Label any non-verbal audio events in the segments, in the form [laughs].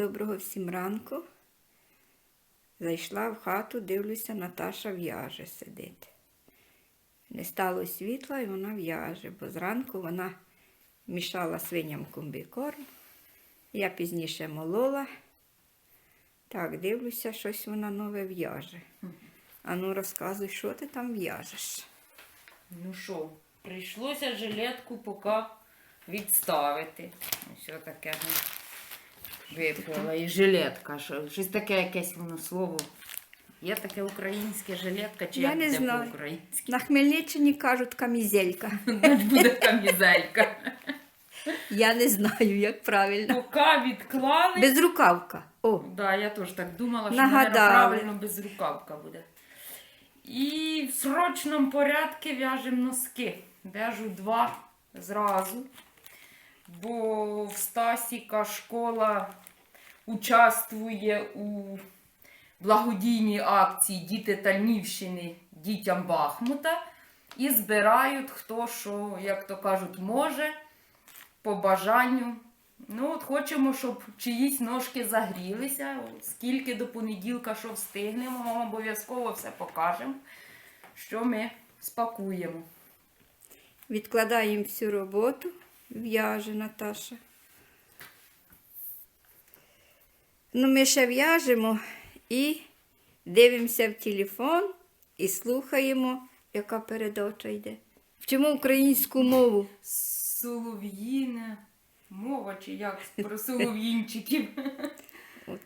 доброго всім ранку. Зайшла в хату, дивлюся, Наташа в'яже сидить. Не стало світла і вона в'яже, бо зранку вона мішала свиням комбікорм. Я пізніше молола. Так, дивлюся, щось вона нове в'яже. Ану, розказуй, що ти там в'яжеш. Ну що, прийшлося жилетку поки відставити. Ось таке випила. І жилетка. Щось таке якесь воно слово. Є таке українське жилетка, чи Я як не знаю. по-українськи? На Хмельниччині кажуть камізелька. Значить буде камізелька. Я не знаю, як правильно. Поки відклали. Безрукавка. О, Да, я теж так думала, що Нагадали. наверно, правильно безрукавка буде. І в срочному порядку в'яжемо носки. В'яжу два зразу. Бо в Стасіка школа участвує у благодійній акції Діти Тальнівщини дітям Бахмута. І збирають хто що, як то кажуть, може по бажанню. Ну, от хочемо, щоб чиїсь ножки загрілися. Скільки до понеділка, що встигнемо, вам обов'язково все покажемо, що ми спакуємо. відкладаємо всю роботу, в'яже Наташа. Ну, ми ще в'яжемо і дивимося в телефон і слухаємо, яка передача йде. Вчимо українську мову. Солов'їна мова, чи як про солов'їнчиків,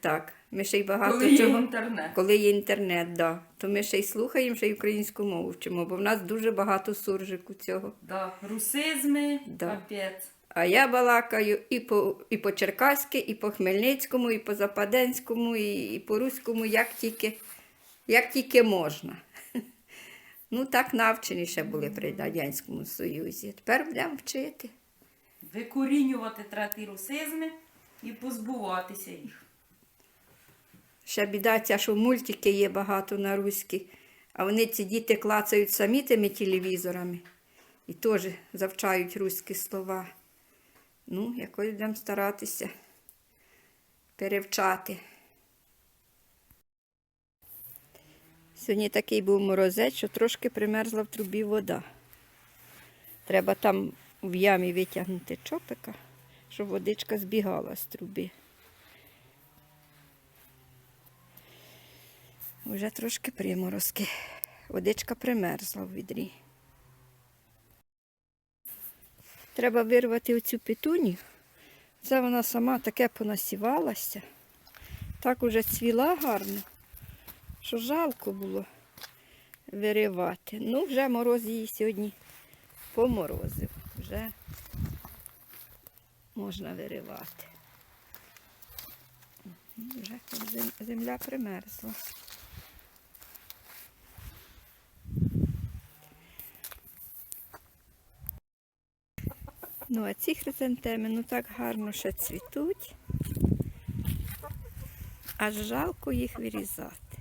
Отак. Ми ще й багато коли є інтернет. Коли є інтернет, да. то ми ще й слухаємо, ще й українську мову вчимо, бо в нас дуже багато суржику цього. Да, русизми, Да. капець. А я балакаю і по, і по Черкаськи, і по Хмельницькому, і по Западенському, і, і по Руському, як тільки, як тільки можна. [laughs] Ну, так навчені ще були при Радянському Союзі. Тепер будемо вчити. Викорінювати треті русизми і позбуватися їх. Ще біда ця, що мультики є багато на руській, а вони ці діти клацають самі тими телевізорами і теж завчають руські слова. Ну, якось будемо старатися перевчати. Сьогодні такий був морозець, що трошки примерзла в трубі вода. Треба там в ямі витягнути чопика, щоб водичка збігала з труби. Вже трошки приморозки. Водичка примерзла в відрі. Треба вирвати оцю петуню. Це вона сама таке понасівалася. Так уже цвіла гарно, що жалко було виривати. Ну, вже мороз її сьогодні поморозив. Вже можна виривати. Вже зем- земля примерзла. Ну, а ці хризантеми ну так гарно ще цвітуть. Аж жалко їх вирізати.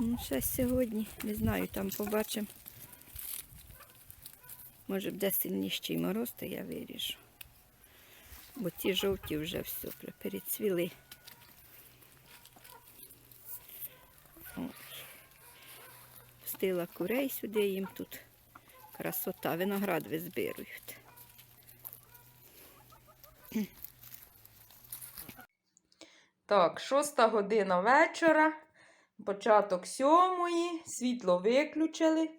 Ну, ще сьогодні, не знаю, там побачимо. Може буде сильніший мороз, то я виріжу. Бо ті жовті вже все перецвіли. Пустила курей сюди, їм тут красота, виноград визбирують. Так, шоста година вечора, початок сьомої, світло виключили,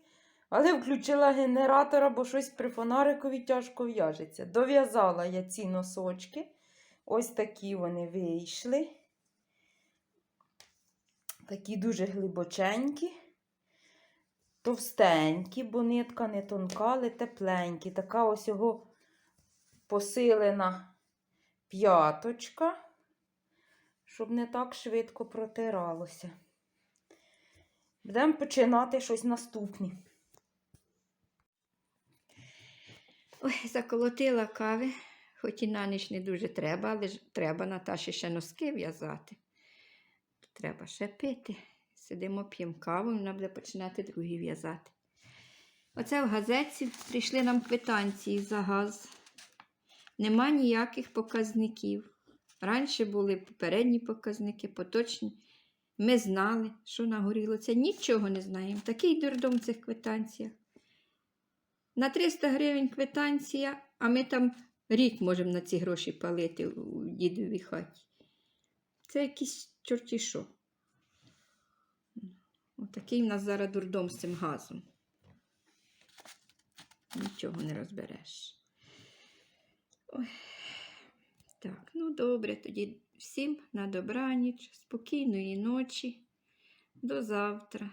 але включила генератора, бо щось при фонарикові тяжко в'яжеться. Дов'язала я ці носочки. Ось такі вони вийшли. Такі дуже глибоченькі, товстенькі, бо нитка не тонка, але тепленькі. Така ось його посилена п'яточка щоб не так швидко протиралося. Будемо починати щось наступне. Ой, заколотила кави, хоч і на ніч не дуже треба, але ж треба Наташі ще носки в'язати. Треба ще пити. Сидимо, п'ємо каву, вона буде починати другі в'язати. Оце в газетці прийшли нам квитанції за газ. Нема ніяких показників. Раніше були попередні показники, поточні. Ми знали, що нагоріло. Це нічого не знаємо. Такий дурдом в цих квитанціях. На 300 гривень квитанція, а ми там рік можемо на ці гроші палити у дідовій хаті. Це якийсь чорті що. Отакий в нас зараз дурдом з цим газом. Нічого не розбереш. Ой. Так, ну добре, тоді всім на добраніч, спокійної ночі. До завтра.